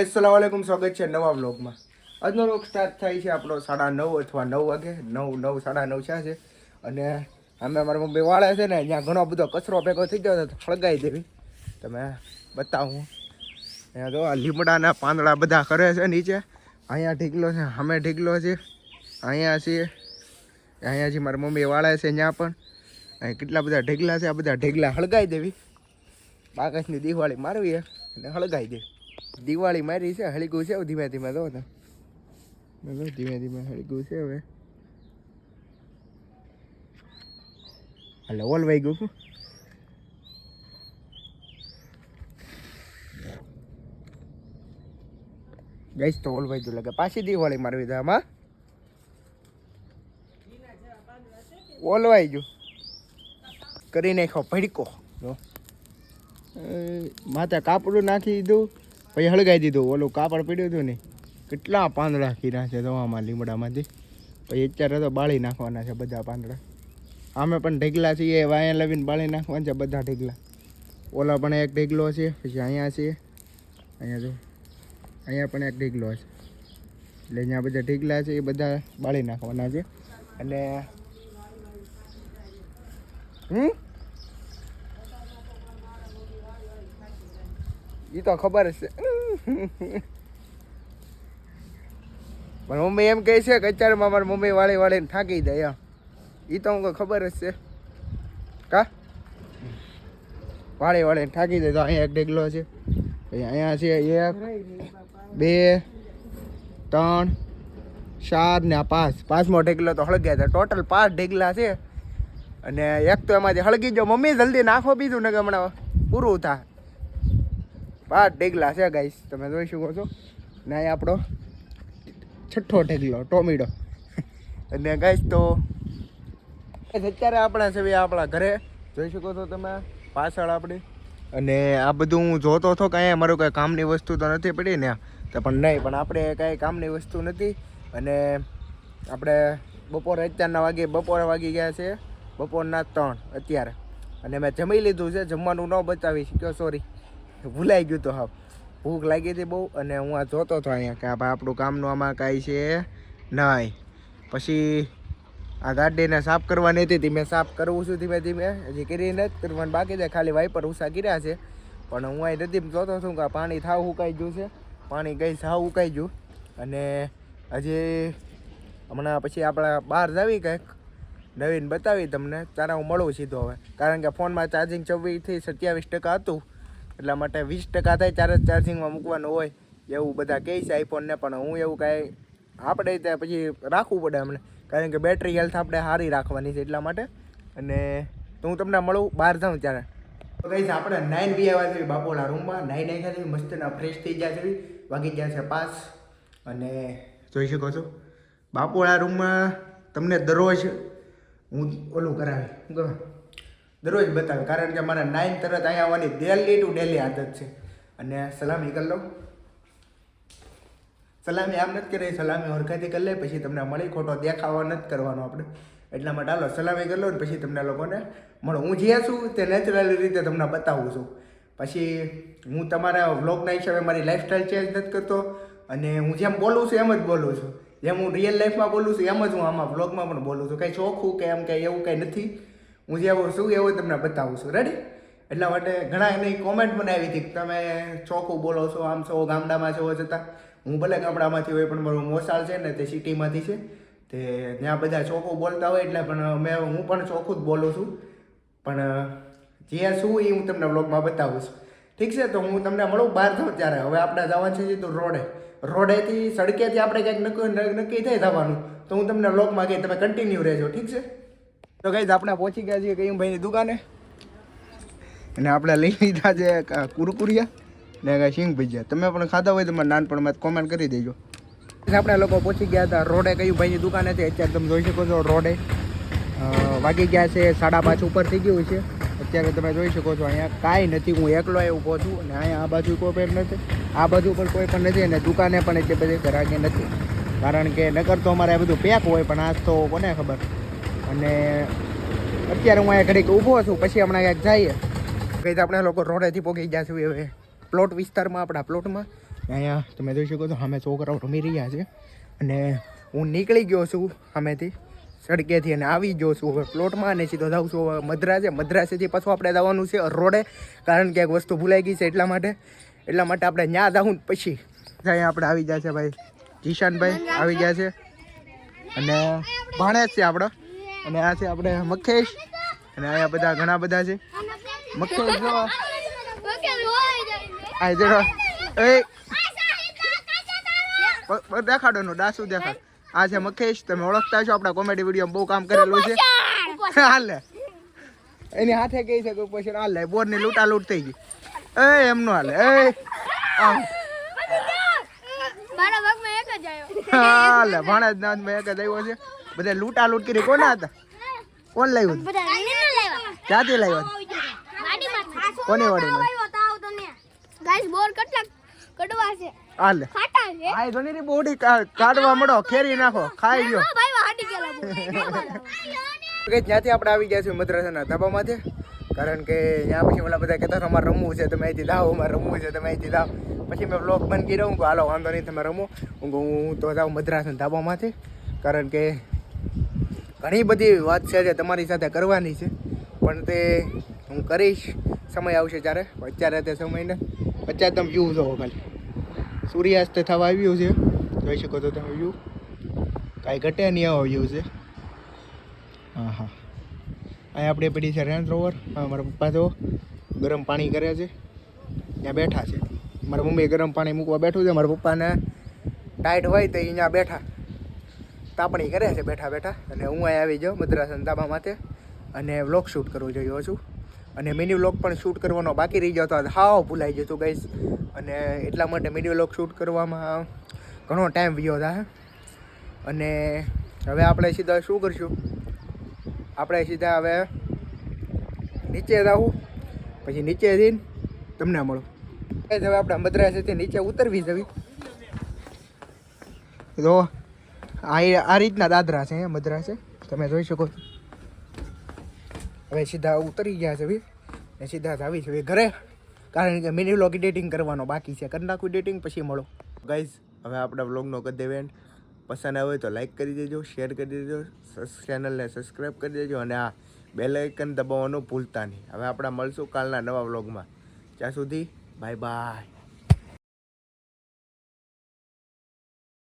અસલામ વાલેકુમ સ્વાગત છે નવા બ્લોગમાં આજનો રોગ સ્ટાર્ટ થાય છે આપણો સાડા નવ અથવા નવ વાગે. નવ નવ, સાડા નવ છે અને અમે અમારા મમ્મી વાળા છે ને, અહીંયા ઘણો બધો કચરો ભેગો થઈ ગયો તો સળગાઈ દેવી. તમે બતાવું. અહીંયા તો આ લીમડાના પાંદડા બધા કરે છે નીચે. અહીંયા ઢીકલો છે, અમે ઢીકલો છે અહીંયા છીએ. અહીંયા છે મારા મમ્મી વાળા છે ત્યાં પણ. અહીં કેટલા બધા ઢેગલા છે, આ બધા ઢેગલા હળગાઈ દેવી. બાકસની દિવાળી મારવી અને હળગાઈ દે દિવાળી મારી છે હળગું છે ધીમે ધીમે જો તો ધીમે ધીમે હળગું છે હવે. એટલે ઓલવાઈ ગયું શું? ગઈશ તો ઓલવાઈ ગયું લાગે. પાછી દિવાળી મારવી દે આમાં. ઓલવાઈ ગયું. કરી નાખો ભડકો. માથે કાપડું નાખી દીધું. પછી હળગાઈ દીધું. ઓલું કાપડ પીડ્યું હતું ને, કેટલા પાંદડા કીરા છે દવામાં લીમડામાંથી. પછી અત્યારે તો બાળી નાખવાના છે બધા પાંદડા. આમે પણ ઢેગલા છીએ વાયા લાવીને બાળી નાખવાના છે બધા ઢેગલા. ઓલા પણ એક ઢેગલો છે, પછી અહીંયા છે. અહીંયા જો, અહીંયા પણ એક ઢેગલો છે. એટલે અહીંયા બધા ઢીકલા છે, એ બધા બાળી નાખવાના છે. અને, હમ? એ તો ખબર જ છે. પણ મમ્મી એમ કહે છે કે અત્યારમાં મારી મમ્મી વાળી વાળીને થાકી જાય એ તો હું ખબર જ છે. કા? વાળી વાળીને થાકી જાય તો અહીંયા એક ડેગલો છે. પછી અહીંયા છે એક, બે, ત્રણ, ચાર ને પાંચ. પાંચમો ઢેગલો તો હળગ્યા હતા ટોટલ પાંચ ઢેગલા છે. અને એક તો એમાંથી હળગી જો મમ્મી જલ્દી નાખો બીજું ને હમણાં પૂરું થાય. પાંચ ઢેગલા છે ગાઈસ તમે જોઈ શકો છો. ને અહીં આપણો છઠ્ઠો ઢેગલો ટોમેટો અને ગાઈસ તો અત્યારે આપણા છે આપણા ઘરે. જોઈ શકો છો તમે, પાછળ આપણી. અને આ બધું હું જોતો હતો કાંઈ મારું કાંઈ કામની વસ્તુ તો નથી પડી ને તો પણ નહીં, પણ આપણે કાંઈ કામની વસ્તુ નથી. અને આપણે બપોરે અત્યારના વાગે, બપોરે વાગી ગયા છે. બપોરના ત્રણ અત્યારે. અને મેં જમી લીધું છે, જમવાનું ન બતાવી શક્યો સોરી ભૂલાઈ ગયું તો હા ભૂખ લાગી હતી બહુ અને હું આ જોતો હતો અહીંયા કે આ આપણું કામનું આમાં કાંઈ છે નહીં. પછી આ ગાડીને સાફ કરવાની હતી, ધીમે સાફ કરવું છું ધીમે ધીમે. હજી કરી નથી કરવાનું બાકી છે ખાલી વાઈપર ઉષા કર્યા છે. પણ હું અહીં નથી જોતો છું કે પાણી થાવ ઉકાઈ ગયું છે. પાણી ગઈ સાવ ઉકાઈ ગયું. અને હજી હમણાં પછી આપણા બહાર જાવી કંઈક. નવીન બતાવી તમને, તારા હું મળું સીધો હવે. કારણ કે ફોનમાં ચાર્જિંગ ચોવીસથી સત્યાવીસ ટકા હતું. એટલા માટે વીસ ટકા થાય ત્યારે જ ચાર્જિંગમાં મૂકવાનું હોય, એવું બધા કહે છે આઈફોનને પણ હું એવું કાંઈ આપણે ત્યાં પછી રાખવું પડે અમને. કારણ કે બેટરી હેલ્થ આપણે સારી રાખવાની છે એટલા માટે. અને તો હું તમને મળું બહાર જાઉં ત્યારે. તો કહીશ આપણે નાઇન બી આવ્યા છે બાપોના રૂમમાં નાઇન આવ્યા છે, મસ્તના ફ્રેશ થઈ ગયા છે વાગી ગયા છે પાસ. અને જોઈ શકો છો બાપોળા રૂમમાં તમને દરરોજ હું ઓલું કરાવી શું દરરોજ બતાવે. કારણ કે મારા નાઇન તરત અહીંયા આવવાની ડેલી ટુ ડેલી આદત છે. અને સલામી કરી લઉં. સલામી આમ નથી કરી, સલામી હરખાથી કરી લે, પછી તમને મળી ખોટો દેખાવા નથી કરવાનો આપણે. એટલા માટે હાલો, સલામી કરી લો ને પછી તમને લોકોને મળો. હું જ્યાં છું તે નેચરલ રીતે તમને બતાવું છું. પછી હું તમારા વ્લોગના હિસાબે મારી લાઈફસ્ટાઈલ ચેન્જ નથી કરતો અને હું જેમ બોલું છું એમ જ બોલું છું. જેમ હું રિયલ લાઈફમાં બોલું છું એમ જ હું આમાં વ્લોગમાં પણ બોલું છું. કંઈ ચોખ્ખું કે એમ કંઈ એવું કંઈ નથી. હું જેવું શું એવું તમને બતાવું છું. રેડી એટલા માટે ઘણા એની કોમેન્ટ મને આવી હતી તમે ચોખ્ખું બોલો છો, આમ છો, ગામડામાં છો છતાં હું ભલે ગામડામાંથી હોય પણ મારું મોસાળ છે ને તે સિટીમાંથી છે. તે ત્યાં બધા ચોખ્ખું બોલતા હોય એટલે પણ મેં હું પણ ચોખ્ખું જ બોલું છું. પણ, જે શું એ હું તમને વ્લોગમાં બતાવું છું. ઠીક છે, તો હું તમને મળું બહાર થાઉં ત્યારે. હવે આપણે જવાનું છે સીધું રોડે. રોડેથી સડકેથી આપણે કંઈક નક્કી નક્કી થઈ થવાનું તો હું તમને વ્લોગમાં કહી, તમે કન્ટિન્યુ રહેજો. ઠીક છે? તો કઈ આપણે પહોંચી ગયા છીએ કયું ભાઈની દુકાને. અને આપણે લઈ લીધા છે કુરકુરિયા ને કાંઈ સિંગ ભજીયા. તમે પણ ખાધા હોય તમારે નાનપણમાં કોમેન્ટ કરી દેજો. આપણે લોકો પહોંચી ગયા હતા રોડે કયું ભાઈની દુકાને છે. અત્યારે તમે જોઈ શકો છો રોડે વાગી ગયા છે, સાડા પાંચ ઉપર થઈ ગયું છે. અત્યારે તમે જોઈ શકો છો અહીંયા કાંઈ નથી, હું એકલો એવું કહું છું અને અહીંયા આ બાજુ કોઈ પણ નથી. આ બાજુ પણ કોઈ પણ નથી અને દુકાને પણ એટલી બધી ઘરાકી નથી. કારણ કે નગર તો અમારે આ બધું પેક હોય પણ આજ તો કોને ખબર? અને અત્યારે હું અહીંયા ઘડીક ઊભો છું, પછી હમણાં ક્યાંક જઈએ. કઈ તો આપણે લોકો રોડેથી પહોંચી ગયા છીએ હવે પ્લોટ વિસ્તારમાં, આપણા પ્લોટમાં અહીંયા તમે જોઈ શકો છો સામે છોકરાઓ રમી રહ્યા છે. અને હું નીકળી ગયો છું સામેથી સડકેથી અને આવી ગયો છું હવે પ્લોટમાં અને સીધો જાઉં છું હવે મદ્રાસે. મદ્રાસેથી પાછું આપણે જવાનું છે રોડે, કારણ કે એક વસ્તુ ભૂલાઈ ગઈ છે એટલા માટે. એટલા માટે આપણે ત્યાં જાઉં પછી. અહીંયા આપણે આવી ગયા છે ભાઈ, જીશાનભાઈ આવી ગયા છે. અને ભાણેજ છે આપણો. અને આ છે આપણે મખેશ અને અહીંયા બધા ઘણા બધા છે. મખેશ જો. આ જરા એ. દેખાડો નો ડાસુ દેખાડ. આ છે મખેશ તમે ઓળખતા છો આપણા કોમેડી વીડિયો બહુ કામ કરેલું છે. હાલે. એની હાથે કહી છે કોઈ પછી હાલે બોરની લૂંટા લૂંટ થઈ ગઈ. એ એમનો હાલે એ. જ હાલે ભાણા જ નાદમાં એક જ આવ્યો છે. બધા લૂંટા લૂંટ કરી કોના હતા? કોણ લાવ્યું ક્યાંથી લાવ્યો? કોને તને ગાઈસ બોર કેટલા કડવા છે. હાલે ખાટા છે. આ જોની રી બોડી કાઢવા મળો ખેરી નાખો ખાઈ ગયો ભાઈ હાટી ગયેલા કે ત્યાંથી આપણે આવી ગયા છીએ મદ્રાસાના ધાબામાંથી. કારણ કે ત્યાં પછી ઓલા બધા કહેતા અમારે રમવું છે તમે અહીંથી દાવ અમારે રમવું છે તમે અહીંથી દાવ પછી મેં બ્લોગ બંધ કર્યો હું હાલો વાંધો નહીં તમે રમો હું હું તો જાઉં મદ્રાસાના ધાબામાંથી. કારણ કે ઘણી બધી વાત છે જે તમારી સાથે કરવાની છે. પણ તે હું કરીશ. સમય આવશે ત્યારે અત્યારે તે સમયને અત્યારે તમે વ્યૂ જોવો ખાલી. સૂર્યાસ્ત થવા આવ્યું છે. જોઈ શકો છો તમે વ્યૂ. કાંઈ ઘટે નહીં આવો વ્યૂ છે. હા હા. અહીંયા આપણે પડી છે રેન્જ રોવર. મારા પપ્પા તો ગરમ પાણી કરે છે. ત્યાં બેઠા છે. મારા મમ્મી ગરમ પાણી મૂકવા બેઠું છે. મારા પપ્પાને ટાઈટ હોય તો અહીંયા બેઠા. તાપણી કરે છે બેઠા બેઠા. અને હું અહીં આવી જાઉં મદ્રાસન ધાબા માથે અને વ્લોગ શૂટ કરવું જોઈએ છું. અને મિની વ્લોગ પણ શૂટ કરવાનો બાકી રહી જતો હાવ ભૂલાઈ જતું ગઈશ અને એટલા માટે મિની વ્લોગ શૂટ કરવામાં ઘણો ટાઈમ વ્યો હતા અને હવે આપણે સીધા શું કરશું? આપણે સીધા હવે નીચે જવું પછી નીચે જઈને તમને મળું. જ હવે આપણે મદ્રાસેથી નીચે ઉતરવી જવી તો આ આ રીતના દાદરા છે અહીંયા મદ્રાસે તમે જોઈ શકો છો. હવે સીધા ઉતરી ગયા છે ભાઈ સીધા જ આવી છે હવે ઘરે. કારણ કે મિની વ્લોગ એડિટિંગ કરવાનો બાકી છે. કરી નાખું એડિટિંગ પછી મળો. ગાઈઝ હવે આપણા વ્લોગનો કરી દેવે પસંદ આવે તો લાઈક કરી દેજો શેર કરી દેજો ચેનલને સબસ્ક્રાઈબ કરી દેજો, અને આ બેલ આઇકન દબાવવાનું ભૂલતા નહીં. હવે આપણે મળશું કાલના નવા વ્લોગમાં ત્યાં સુધી બાય બાય